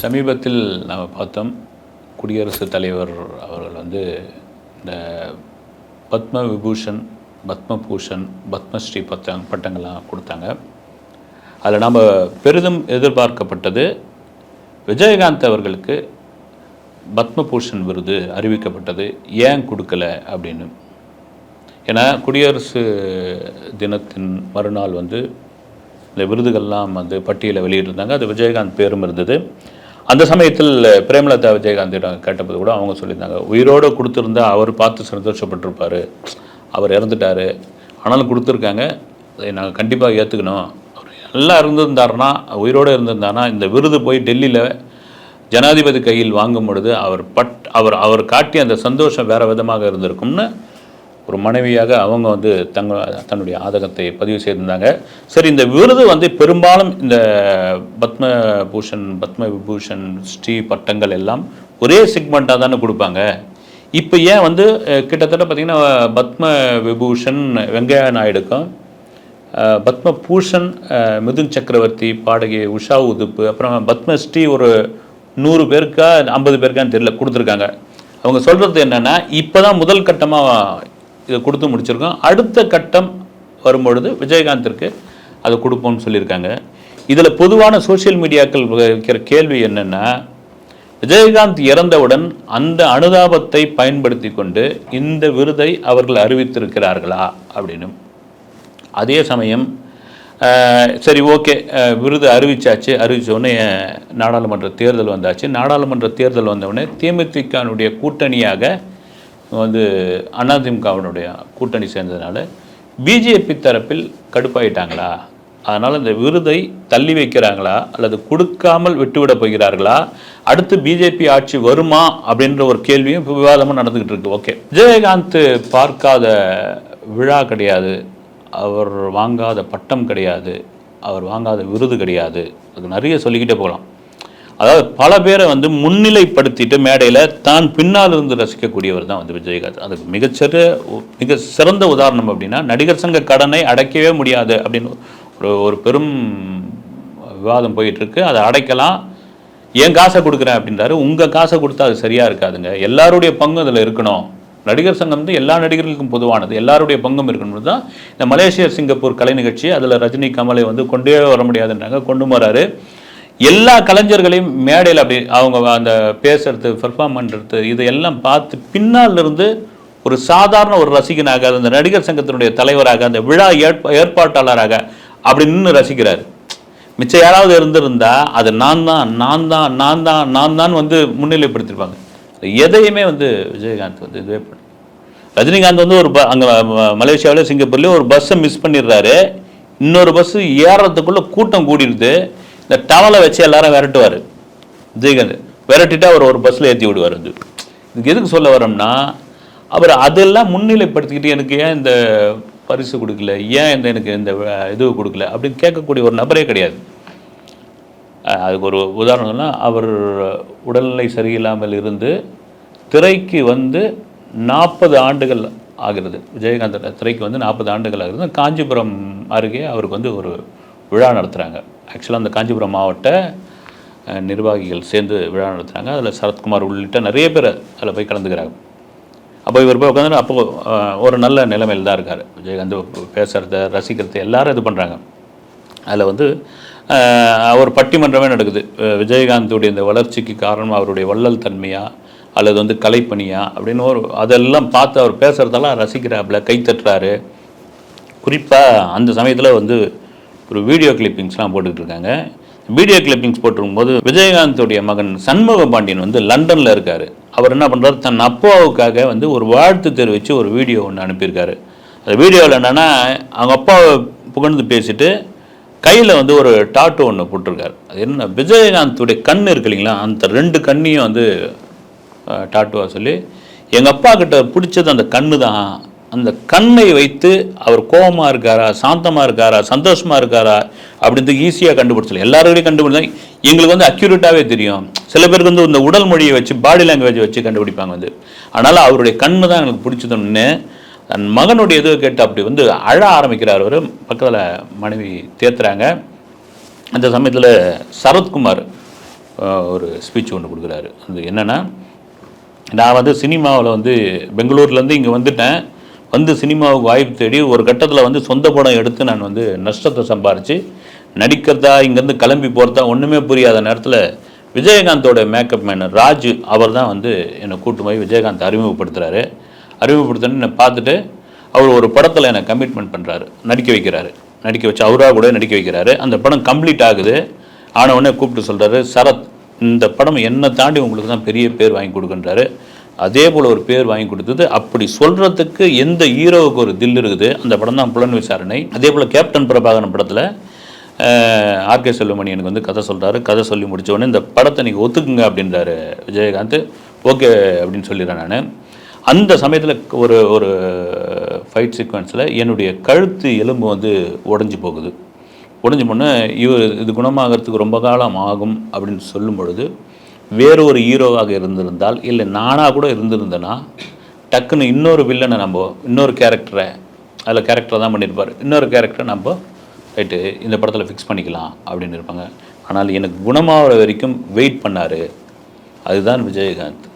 சமீபத்தில் நாம் பார்த்தோம் குடியரசுத் தலைவர் அவர்கள் வந்து இந்த பத்ம விபூஷன் பத்மபூஷன் பத்மஸ்ரீ பட்டம் பட்டங்கள்லாம் கொடுத்தாங்க. அதில் நாம் பெரிதும் எதிர்பார்க்கப்பட்டது விஜயகாந்த் அவர்களுக்கு பத்மபூஷன் விருது அறிவிக்கப்பட்டது ஏன் கொடுக்கல அப்படின்னு. ஏன்னா குடியரசு தினத்தின் மறுநாள் வந்து இந்த விருதுகள்லாம் வந்து பட்டியலை வெளியிட்டிருந்தாங்க. அது விஜயகாந்த் பேரும் இருந்தது. அந்த சமயத்தில் பிரேமலதா விஜயகாந்திடம் கேட்டபோது கூட அவங்க சொல்லியிருந்தாங்க உயிரோடு கொடுத்துருந்தா அவர் பார்த்து சந்தோஷப்பட்டிருப்பார் அவர் இறந்துட்டார் ஆனாலும் கொடுத்துருக்காங்க அதை நாங்கள் கண்டிப்பாக ஏற்றுக்கணும் அவர் நல்லா இருந்திருந்தாருன்னா உயிரோடு இருந்திருந்தாருன்னா இந்த விருது போய் டெல்லியில் ஜனாதிபதி கையில் வாங்கும் பொழுது அவர் பட் அவர் அவர் காட்டிய அந்த சந்தோஷம் வேறு விதமாக இருந்திருக்கும்னு ஒரு மனைவியாக அவங்க வந்து தங்க தன்னுடைய ஆதகத்தை பதிவு செய்திருந்தாங்க. சரி இந்த விருது வந்து பெரும்பாலும் இந்த பத்ம பூஷன் பத்ம விபூஷன் ஸ்ரீ பட்டங்கள் எல்லாம் ஒரே செக்மெண்ட்டாக தானே கொடுப்பாங்க. இப்போ ஏன் வந்து கிட்டத்தட்ட பார்த்திங்கன்னா பத்ம விபூஷன் வெங்கையா நாயுடுக்கும் பத்ம பூஷன் மிதுன் சக்கரவர்த்தி பாடகி உஷா உதுப்பு அப்புறம் பத்மஸ்ரீ ஒரு நூறு பேருக்கா ஐம்பது பேருக்கான்னு தெரியல கொடுத்துருக்காங்க. அவங்க சொல்கிறது என்னென்னா இப்போ தான் முதல் கட்டமாக இதை கொடுத்து முடிச்சிருக்கோம். அடுத்த கட்டம் வரும்பொழுது விஜயகாந்திற்கு அதை கொடுப்போம்னு சொல்லியிருக்காங்க. இதில் பொதுவான சோஷியல் மீடியாக்கள் வைக்கிற கேள்வி என்னென்னா விஜயகாந்த் இறந்தவுடன் அந்த அனுதாபத்தை பயன்படுத்தி கொண்டு இந்த விருதை அவர்கள் அறிவித்திருக்கிறார்களா அப்படின்னு. அதே சமயம் சரி ஓகே விருது அறிவிச்சாச்சு அறிவித்தோடனே உடனே நாடாளுமன்ற தேர்தல் வந்தாச்சு. நாடாளுமன்ற தேர்தல் வந்தவுடனே தேமுதிகனுடைய கூட்டணியாக வந்து அதிமுகவினுடைய கூட்டணி சேர்ந்ததுனால பிஜேபி தரப்பில் கடுப்பாயிட்டாங்களா? அதனால் இந்த விருதை தள்ளி வைக்கிறாங்களா? அல்லது கொடுக்காமல் விட்டுவிட போகிறார்களா? அடுத்து பிஜேபி ஆட்சி வருமா? அப்படின்ற ஒரு கேள்வியும் இப்போ விவாதமும் நடந்துக்கிட்டு இருக்கு. ஓகே. விஜயகாந்த் பார்க்காத விழா கிடையாது. அவர் வாங்காத பட்டம் கிடையாது. அவர் வாங்காத விருது கிடையாது. அது நிறைய சொல்லிக்கிட்டே போகலாம். அதாவது பல பேரை வந்து முன்னிலைப்படுத்திட்டு மேடையில் தான் பின்னால் இருந்து ரசிக்கக்கூடியவர் தான் வந்து விஜயகாந்த். அதுக்கு மிகச்சிற மிக சிறந்த உதாரணம் அப்படின்னா நடிகர் சங்க கடனை அடைக்கவே முடியாது அப்படின்னு ஒரு ஒரு பெரும் விவாதம் போயிட்டுருக்கு. அதை அடைக்கலாம். என் காசை கொடுக்குறேன் அப்படின்றாரு. உங்கள் காசை கொடுத்தா அது சரியாக இருக்காதுங்க. எல்லாருடைய பங்கும் அதில் இருக்கணும். நடிகர் சங்கம் வந்து எல்லா நடிகர்களுக்கும் பொதுவானது. எல்லாருடைய பங்கும் இருக்கணும் தான் இந்த மலேசிய சிங்கப்பூர் கலை நிகழ்ச்சி அதில் ரஜினி கமலை வந்து கொண்டே வர முடியாதுன்றாங்க. கொண்டு வராரு எல்லா கலைஞர்களையும் மேடையில் அப்படி அவங்க அந்த பேசுறது பெர்ஃபார்ம் பண்ணுறது இதையெல்லாம் பார்த்து பின்னால் இருந்து ஒரு சாதாரண ஒரு ரசிகனாக அந்த நடிகர் சங்கத்தினுடைய தலைவராக அந்த விழா ஏற்பா ஏற்பாட்டாளராக அப்படி நின்று ரசிக்கிறார். மிச்சம் யாராவது இருந்திருந்தா அது நான் தான் நான் தான் நான் தான் நான் தான் வந்து முன்னிலைப்படுத்திருப்பாங்க. எதையுமே வந்து விஜயகாந்த் வந்து இதுவே பண்ண ரஜினிகாந்த் வந்து ஒரு ப அங்கே மலேசியாவிலேயே சிங்கப்பூர்லேயும் ஒரு பஸ்ஸை மிஸ் பண்ணிடுறாரு. இன்னொரு பஸ்ஸு ஏறுறதுக்குள்ளே கூட்டம் கூடிடுது. இந்த டவலை வச்சு எல்லாரும் விரட்டுவார். ஜெயகாந்த் விரட்டிட்டு அவர் ஒரு பஸ்ஸில் ஏற்றி விடுவார் வந்து. இதுக்கு எதுக்கு சொல்ல வரோம்னா அவர் அதெல்லாம் முன்னிலைப்படுத்திக்கிட்டு எனக்கு ஏன் இந்த பரிசு கொடுக்கல? ஏன் இந்த எனக்கு இந்த இது கொடுக்கல? அப்படின்னு கேட்கக்கூடிய ஒரு நபரே கிடையாது. அதுக்கு ஒரு உதாரணம் அவர் உடல்நிலை சரியில்லாமல் இருந்து திரைக்கு வந்து நாற்பது ஆண்டுகள் ஆகிறது. விஜயகாந்த் திரைக்கு வந்து நாற்பது ஆண்டுகள் ஆகிறது. காஞ்சிபுரம் அருகே அவருக்கு வந்து ஒரு விழா நடத்துகிறாங்க ஆக்சுவலாக அந்த காஞ்சிபுரம் மாவட்ட நிர்வாகிகள் சேர்ந்து விழா நடத்துகிறாங்க அதில் சரத்குமார் உள்ளிட்ட நிறைய பேர் அதில் போய் கலந்துக்கிறாங்க. அப்போ இவர் போய் உட்காந்து அப்போ ஒரு நல்ல நிலைமையில் தான் இருக்கார். விஜயகாந்த் பேசுகிறத ரசிக்கிறத எல்லாரும் இது பண்ணுறாங்க அதில் வந்து அவர் பட்டிமன்றமே நடக்குது. விஜயகாந்துடைய இந்த வளர்ச்சிக்கு காரணம் அவருடைய வள்ளல் தன்மையா அல்லது வந்து கலைப்பணியா அப்படின்னு ஒரு அதெல்லாம் பார்த்து அவர் பேசுகிறதெல்லாம் ரசிக்கிறாப்புல கை தட்டுறாரு. குறிப்பாக அந்த சமயத்தில் வந்து ஒரு வீடியோ கிளிப்பிங்ஸ்லாம் போட்டுக்கிட்டு இருக்காங்க வீடியோ கிளிப்பிங்ஸ் போட்டிருக்கும்போது விஜயகாந்தோடைய மகன் சண்முக பாண்டியன் வந்து லண்டனில் இருக்கார். அவர் என்ன பண்ணுறாரு தன் அப்பாவுக்காக வந்து ஒரு வாழ்த்து தெரிவித்து ஒரு வீடியோ ஒன்று அனுப்பியிருக்காரு. அந்த வீடியோவில் என்னென்னா அவங்க அப்பாவை புகழ்ந்து பேசிட்டு கையில் வந்து ஒரு டாட்டூ ஒன்று போட்டிருக்காரு. அது என்ன விஜயகாந்தோடைய கண் இருக்கு இல்லைங்களா? அந்த ரெண்டு கண்ணையும் வந்து டாட்டுவா சொல்லி எங்கள் அப்பா கிட்ட பிடிச்சது அந்த கண்ணு தான் அந்த கண்ணை வைத்து அவர் கோபமாக இருக்காரா சாந்தமாக இருக்காரா சந்தோஷமாக இருக்காரா அப்படின்னு ஈஸியாக கண்டுபிடிச்சல எல்லாரோடையும் கண்டுபிடிச்சா எங்களுக்கு வந்து அக்யூரேட்டாகவே தெரியும். சில பேருக்கு வந்து இந்த உடல் மொழியை வச்சு பாடி லாங்குவேஜ் வச்சு கண்டுபிடிப்பாங்க வந்து. அதனால் அவருடைய கண்ணு தான் எனக்கு பிடிச்சதுன்னு தன் மகனுடைய எதுவும் கேட்டு அப்படி வந்து அழ ஆரம்பிக்கிறார் அவர். பக்கத்தில் மனைவி தேத்துறாங்க. அந்த சமயத்தில் சரத்குமார் ஒரு ஸ்பீச் ஒன்று கொடுக்குறாரு. அது என்னென்னா நான் வந்து சினிமாவில் வந்து பெங்களூர்லேருந்து இங்கே வந்துட்டேன். வந்து சினிமாவுக்கு வாய்ப்பு தேடி ஒரு கட்டத்தில் வந்து சொந்த படம் எடுத்து நான் வந்து நஷ்டத்தை சம்பாரித்து நடிக்கிறதா இங்கேருந்து கிளம்பி போகிறதா ஒன்றுமே புரியாத நேரத்தில் விஜயகாந்தோட மேக்கப் மேன் ராஜு அவர் தான் வந்து என்னை கூட்டு போய் விஜயகாந்த் அறிமுகப்படுத்துகிறாரு அறிமுகப்படுத்தணும்னு என்னை பார்த்துட்டு அவர் ஒரு படத்தில் என்னை கமிட்மெண்ட் பண்ணுறாரு நடிக்க வைக்கிறாரு. நடிக்க வச்சு அவராக கூட நடிக்க வைக்கிறாரு. அந்த படம் கம்ப்ளீட் ஆகுது. ஆன உடனே கூப்பிட்டு சொல்கிறாரு சரத் இந்த படம் என்னை தாண்டி உங்களுக்கு தான் பெரிய பேர் வாங்கி கொடுக்குன்றாரு. அதே போல் ஒரு பேர் வாங்கி கொடுத்தது. அப்படி சொல்கிறதுக்கு எந்த ஹீரோவுக்கு ஒரு தில் இருக்குது? அந்த படம் தான் புலன் விசாரணை. அதே போல் கேப்டன் பிரபாகரன் படத்தில் ஆர்கே செல்வமணி எனக்கு வந்து கதை சொல்கிறாரு கதை சொல்லி முடித்தவொடனே இந்த படத்தை நீங்கள் ஒத்துக்குங்க அப்படின்றாரு விஜயகாந்த். ஓகே அப்படின்னு சொல்லிடுறேன் நான். அந்த சமயத்தில் ஒரு ஒரு ஃபைட் சீக்வன்ஸில் என்னுடைய கழுத்து எலும்பு வந்து உடஞ்சி போகுது. உடஞ்சி போனால் இவர் இது குணமாகறதுக்கு ரொம்ப காலம் ஆகும் அப்படின்னு சொல்லும் பொழுது வேறு ஒரு ஹீரோவாக இருந்திருந்தால் இல்லை நானாக கூட இருந்திருந்தேன்னா டக்குன்னு இன்னொரு வில்லனை நம்ம இன்னொரு கேரக்டரை அதில் கேரக்டரை தான் பண்ணியிருப்பார். இன்னொரு கேரக்டரை நம்ம ரைட்டு இந்த படத்தில் ஃபிக்ஸ் பண்ணிக்கலாம் அப்படின்னு இருப்பாங்க. ஆனால் எனக்கு குணமாகிற வரைக்கும் வெயிட் பண்ணார். அதுதான் விஜயகாந்த்.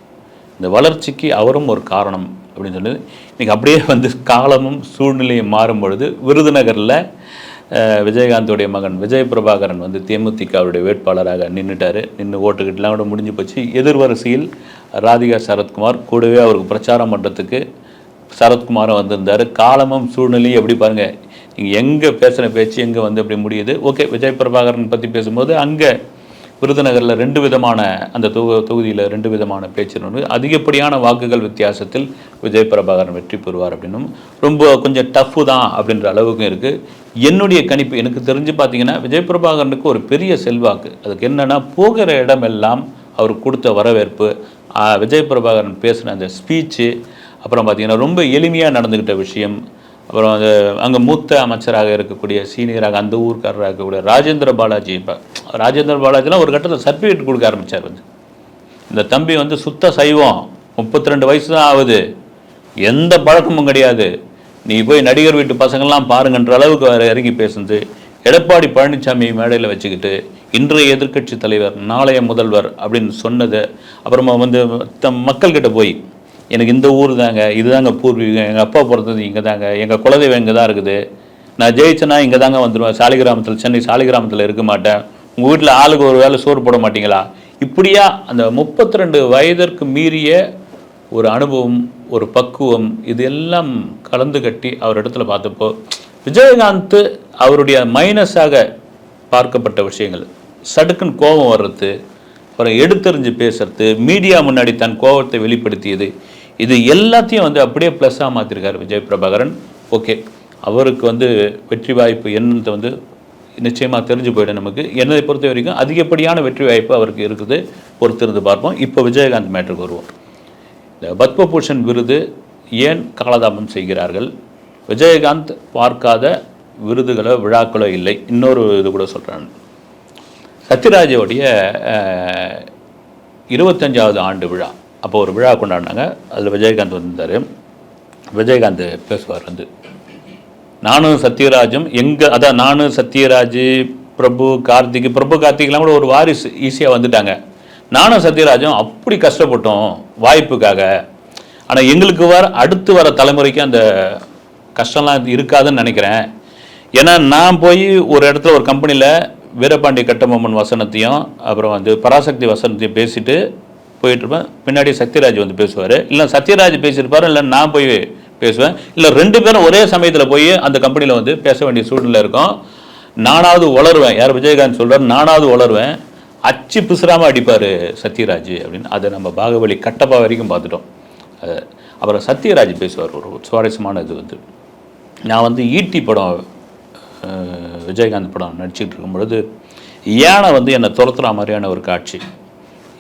இந்த வளர்ச்சிக்கு அவரும் ஒரு காரணம் அப்படின்னு சொல்லி இன்றைக்கி அப்படியே வந்து காலமும் சூழ்நிலையும் மாறும் பொழுது விருதுநகரில் விஜயகாந்தோடைய மகன் விஜய் பிரபாகரன் வந்து தேமுதிகவுடைய வேட்பாளராக நின்றுட்டார் நின்று ஓட்டுக்கிட்டுலாம் கூட முடிஞ்சு போச்சு. எதிர்வரிசையில் ராதிகா சரத்குமார் கூடவே அவருக்கு பிரச்சாரம் பண்ணுறதுக்கு சரத்குமாரும் வந்திருந்தார். காலமும் சூழ்நிலையும் எப்படி பாருங்கள் நீங்கள் எங்கே பேசுகிற பேச்சு எங்கே வந்து அப்படி முடியுது? ஓகே விஜய் பிரபாகரன் பற்றி பேசும்போது அங்கே விருதுநகரில் ரெண்டு விதமான அந்த தொகு தொகுதியில் ரெண்டு விதமான பேச்சு வந்து அதிகப்படியான வாக்குகள் வித்தியாசத்தில் விஜய் பிரபாகரன் வெற்றி பெறுவார் அப்படின்னும் ரொம்ப கொஞ்சம் டஃப்பு தான் அப்படின்ற அளவுக்கும் இருக்குது என்னுடைய கணிப்பு எனக்கு தெரிஞ்சு பார்த்தீங்கன்னா விஜய் பிரபாகரனுக்கு ஒரு பெரிய செல்வாக்கு. அதுக்கு என்னென்னா போகிற இடமெல்லாம் அவர் கொடுத்த வரவேற்பு விஜய் பிரபாகரன் பேசின அந்த ஸ்பீச்சு அப்புறம் பார்த்தீங்கன்னா ரொம்ப எளிமையாக நடந்துக்கிட்ட விஷயம் அப்புறம் அது அங்கே மூத்த அமைச்சராக இருக்கக்கூடிய சீனியராக அந்த ஊர்க்காரராக இருக்கக்கூடிய ராஜேந்திர பாலாஜி இப்போ ராஜேந்திர பாலாஜிலாம் ஒரு கட்டத்தில் சர்டிஃபிகேட் கொடுக்க ஆரம்பித்தார் வந்து. இந்த தம்பி வந்து சுத்த சைவம் 32 வயசு தான் ஆகுது. எந்த பழக்கமும் கிடையாது. நீ போய் நடிகர் வீட்டு பசங்கள்லாம் பாருங்கன்ற அளவுக்கு வேறு இறங்கி பேசுனது. எடப்பாடி பழனிசாமி மேடையில் வச்சுக்கிட்டு இன்றைய எதிர்க்கட்சி தலைவர் நாளைய முதல்வர் அப்படின்னு சொன்னது அப்புறமா வந்து தம் மக்கள்கிட்ட போய் எனக்கு இந்த ஊர் தாங்க இதுதாங்க பூர்வீகம். எங்கள் அப்பா பிறந்தது இங்கே தாங்க. எங்கள் குலதெய்வம் இங்கே தான் இருக்குது. நான் ஜெயிச்சேன்னா இங்கே தாங்க வந்துடுவேன் சாலிகிராமத்தில் சென்னை சாலிகிராமத்தில் இருக்க மாட்டேன். உங்கள் வீட்டில் ஆளுக்கு ஒரு வேளை சோறு போட மாட்டீங்களா? இப்படியா அந்த முப்பத்தி ரெண்டு வயதிற்கு மீறிய ஒரு அனுபவம் ஒரு பக்குவம் இது எல்லாம் கலந்து கட்டி அவர் இடத்துல பார்த்தப்போ விஜயகாந்த் அவருடைய மைனஸாக பார்க்கப்பட்ட விஷயங்கள். சடுக்குன்னு கோபம் வர்றது அப்புறம் எடுத்தெறிஞ்சு பேசுறது மீடியா முன்னாடி தன் கோபத்தை வெளிப்படுத்தியது. இது எல்லாத்தையும் வந்து அப்படியே ப்ளஸ்ஸாக மாற்றிருக்காரு விஜய் பிரபாகரன். ஓகே அவருக்கு வந்து வெற்றி வாய்ப்பு என்னத்தை வந்து நிச்சயமாக தெரிஞ்சு போயிடும் நமக்கு. என்னை பொறுத்த வரைக்கும் அதிகப்படியான வெற்றி வாய்ப்பு அவருக்கு இருக்குது. பொறுத்திருந்து பார்ப்போம். இப்போ விஜயகாந்த் மேட்டருக்கு வருவோம். இந்த பத்மபூஷன் விருது ஏன் காலதாபம் செய்கிறார்கள்? விஜயகாந்த் பார்க்காத விருதுகளோ விழாக்களோ இல்லை. இன்னொரு இது கூட சொல்கிறான் சத்யராஜோடைய இருபத்தஞ்சாவது ஆண்டு விழா. அப்போ ஒரு விழா கொண்டாடினாங்க. அதில் விஜயகாந்த் வந்திருந்தார். விஜயகாந்த் பேசுவார் வந்து. நானும் சத்யராஜும் எங்கே அதான் நானும் சத்யராஜ் பிரபு கார்த்திக் பிரபு கார்த்திக்லாம் கூட ஒரு வாரிசு ஈஸியாக வந்துட்டாங்க. நானும் சத்யராஜும் அப்படி கஷ்டப்பட்டோம் வாய்ப்புக்காக. ஆனால் எங்களுக்கு வர அடுத்து வர தலைமுறைக்கு அந்த கஷ்டம்லாம் இருக்காதுன்னு நினைக்கிறேன். ஏன்னா நான் போய் ஒரு இடத்துல ஒரு கம்பெனியில் வீரபாண்டி கட்டபொம்மன் வசனத்தையும் அப்புறம் வந்து பராசக்தி வசனத்தையும் பேசிட்டு போயிட்டுருப்பேன். பின்னாடி சத்யராஜ் வந்து பேசுவார். இல்லை சத்யராஜ் பேசியிருப்பாரு? இல்லை நான் போய் பேசுவேன். இல்லை ரெண்டு பேரும் ஒரே சமயத்தில் போய் அந்த கம்பெனியில் வந்து பேச வேண்டிய சூழ்நிலை இருக்கும். நானாவது உளருவேன் யார் விஜயகாந்த் சொல்கிறார் நானாவது உளருவேன் அச்சு பிசுறாமல் அடிப்பார் சத்யராஜ் அப்படின்னு. அதை நம்ம பாகுபலி கட்டப்பா வரைக்கும் பார்த்துட்டோம். அது அப்புறம் சத்யராஜ் பேசுவார். ஒரு சுவாரஸ்யமான இது வந்து. நான் வந்து ஈட்டி படம் விஜயகாந்த் படம் நடிச்சிட்டு இருக்கும்பொழுது யானை வந்து என்னை துரத்துற மாதிரியான ஒரு காட்சி.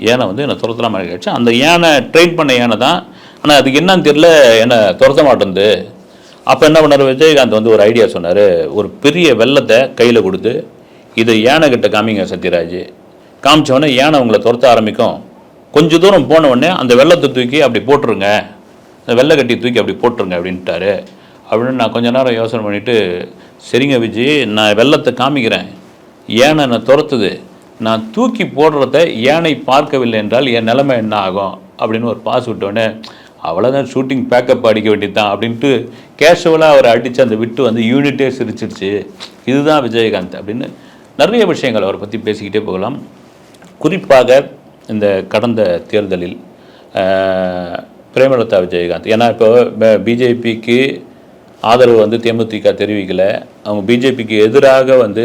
யானை வந்து என்னை துரத்துற மாதிரி காட்சி. அந்த யானை ட்ரெயின் பண்ண யானை தான் ஆனால் அதுக்கு என்னன்னு தெரியல என்னை துரத்த மாட்டேங்குது. அப்போ என்ன பண்ணார்? விஜயகாந்த் வந்து ஒரு ஐடியா சொன்னார். ஒரு பெரிய வெள்ளத்தை கையில் கொடுத்து இதை யானை கிட்ட காமிங்க சத்யராஜ். காமிச்சவொடனே யானை உங்களை துரத்த ஆரம்பிக்கும். கொஞ்ச தூரம் போன உடனே அந்த வெள்ளத்தை தூக்கி அப்படி போட்டுருங்க. அந்த வெள்ளை கட்டி தூக்கி அப்படி போட்டுருங்க அப்படின்ட்டாரு. அப்படின்னு நான் கொஞ்ச நேரம் யோசனை பண்ணிவிட்டு சரிங்க விஜய் நான் வெள்ளத்தை காமிக்கிறேன். ஏனை என்னை துரத்துது? நான் தூக்கி போடுறத ஏனை பார்க்கவில்லை என்றால் என் நிலைமை என்ன ஆகும்? அப்படின்னு ஒரு பாஸ் விட்டோடனே அவ்வளோதான் ஷூட்டிங் பேக்கப் அடிக்க வேண்டியது தான் அப்படின்ட்டு கேஷுவலாக அவர் அடித்து அந்த விட்டு வந்து யூனிட்டே சிரிச்சிருச்சு. இதுதான் விஜயகாந்த் அப்படின்னு நிறைய விஷயங்கள் அவரை பற்றி பேசிக்கிட்டே போகலாம். குறிப்பாக இந்த கடந்த தேர்தலில் பிரேமலதா விஜயகாந்த். ஏன்னா இப்போ பிஜேபிக்கு ஆதரவு வந்து தேமுதிக தெரிவிக்கல. அவங்க பிஜேபிக்கு எதிராக வந்து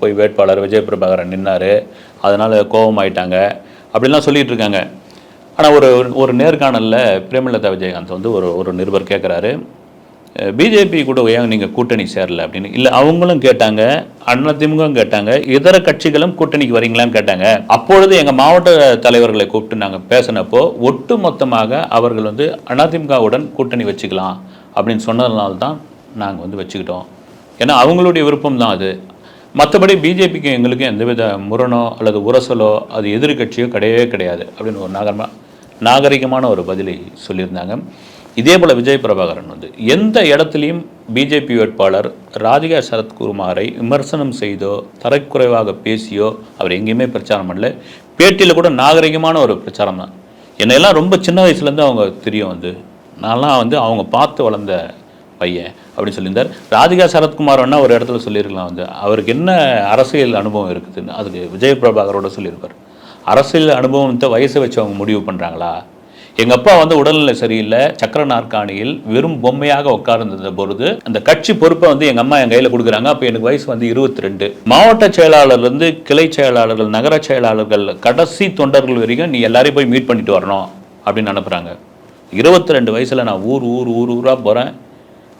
போய் வேட்பாளர் விஜய் பிரபாகரன் நின்னார். அதனால் கோபமாயிட்டாங்க. அப்படிலாம் சொல்லிட்டு இருக்காங்க. ஆனால் ஒரு ஒரு நேர்காணலில் பிரேமலதா விஜயகாந்த் வந்து ஒரு ஒரு நிருபர் கேட்குறாரு பிஜேபி கூட ஏன் நீங்கள் கூட்டணி சேரல அப்படின்னு? இல்லை அவங்களும் கேட்டாங்க. அதிமுகவும் கேட்டாங்க. இதர கட்சிகளும் கூட்டணிக்கு வரீங்களான்னு கேட்டாங்க. அப்பொழுது எங்கள் மாவட்ட தலைவர்களை கூப்பிட்டு நாங்கள் பேசினப்போ ஒட்டு மொத்தமாக அவர்கள் வந்து அதிமுகவுடன் கூட்டணி வச்சுக்கலாம். அப்படின்னு சொன்னதுனால தான் நாங்கள் வந்து வச்சுக்கிட்டோம். ஏன்னா அவங்களுடைய விருப்பம் தான் அது. மற்றபடி பிஜேபிக்கு எங்களுக்கு எந்தவித முரணோ அல்லது உரசலோ அது எதிர்க்கட்சியோ கிடையவே கிடையாது அப்படின்னு ஒரு நாகரமா நாகரிகமான ஒரு பதிலை சொல்லியிருந்தாங்க. இதே போல் விஜய் பிரபாகரன் வந்து எந்த இடத்துலையும் பிஜேபி வேட்பாளர் ராதிகா சரத்குமாரை விமர்சனம் செய்தோ தரக்குறைவாக பேசியோ அவர் எங்கேயுமே பிரச்சாரம் பண்ணல. பேட்டியில் கூட நாகரிகமான ஒரு பிரச்சாரம் தான். என்னையெல்லாம் ரொம்ப சின்ன வயசுலேருந்து அவங்க தெரியும் வந்து. நான்லாம் வந்து அவங்க பார்த்து வளர்ந்த பையன் அப்படின்னு சொல்லியிருந்தார். ராதிகா சரத்குமார் வேணா ஒரு இடத்துல சொல்லியிருக்கலாம் வந்து அவருக்கு என்ன அரசியல் அனுபவம் இருக்குதுன்னு அதுக்கு விஜய் பிரபாகரோட சொல்லியிருப்பார். அரசியல் அனுபவத்தை வயசை வச்சு அவங்க முடிவு பண்ணுறாங்களா எங்கள் அப்பா வந்து உடல்நிலை சரியில்லை. சக்கர நாற்காணியில் வெறும் பொம்மையாக உட்கார்ந்திருந்த பொழுது அந்த கட்சி பொறுப்பை வந்து எங்கள் அம்மா என் கையில் கொடுக்குறாங்க. அப்போ எனக்கு வயசு வந்து இருபத்தி ரெண்டு மாவட்ட செயலாளர்லேருந்து கிளை செயலாளர்கள் நகர செயலாளர்கள் கடைசி தொண்டர்கள் வரைக்கும் நீ எல்லாரையும் போய் மீட் பண்ணிட்டு வரணும் அப்படின்னு அனுப்புகிறாங்க இருபத்தி ரெண்டு வயசில் நான் ஊர் ஊர் ஊர் ஊராக போகிறேன்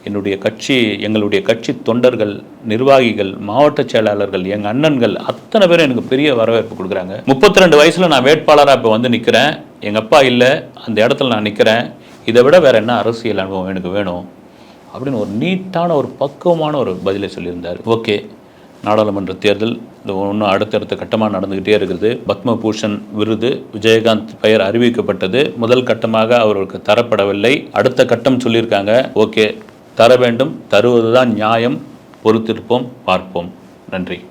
என்னுடைய கட்சி எங்களுடைய கட்சி தொண்டர்கள் நிர்வாகிகள் மாவட்ட செயலாளர்கள் எங்கள் அண்ணன்கள் அத்தனை பேரும் எனக்கு பெரிய வரவேற்பு கொடுக்குறாங்க. முப்பத்தி ரெண்டு வயசில் நான் வேட்பாளராக இப்போ வந்து நிற்கிறேன் எங்கள் அப்பா இல்லை அந்த இடத்துல நான் நிற்கிறேன் இதை விட வேறு என்ன அரசியல் அனுபவம் எனக்கு வேணும்? அப்படின்னு ஒரு நீட்டான ஒரு பக்குவமான ஒரு பதிலை சொல்லியிருந்தார். ஓகே. நாடாளுமன்ற தேர்தல் இது ஒன்றும் அடுத்தடுத்த கட்டமாக நடந்துக்கிட்டே இருக்குது. பத்மபூஷன் விருது விஜயகாந்த் பெயர் அறிவிக்கப்பட்டது. முதல் கட்டமாக அவர்களுக்கு தரப்படவில்லை. அடுத்த கட்டம் சொல்லியிருக்காங்க. ஓகே தர வேண்டும். தருவதுதான் நியாயம். பொறுத்திருப்போம் பார்ப்போம். நன்றி.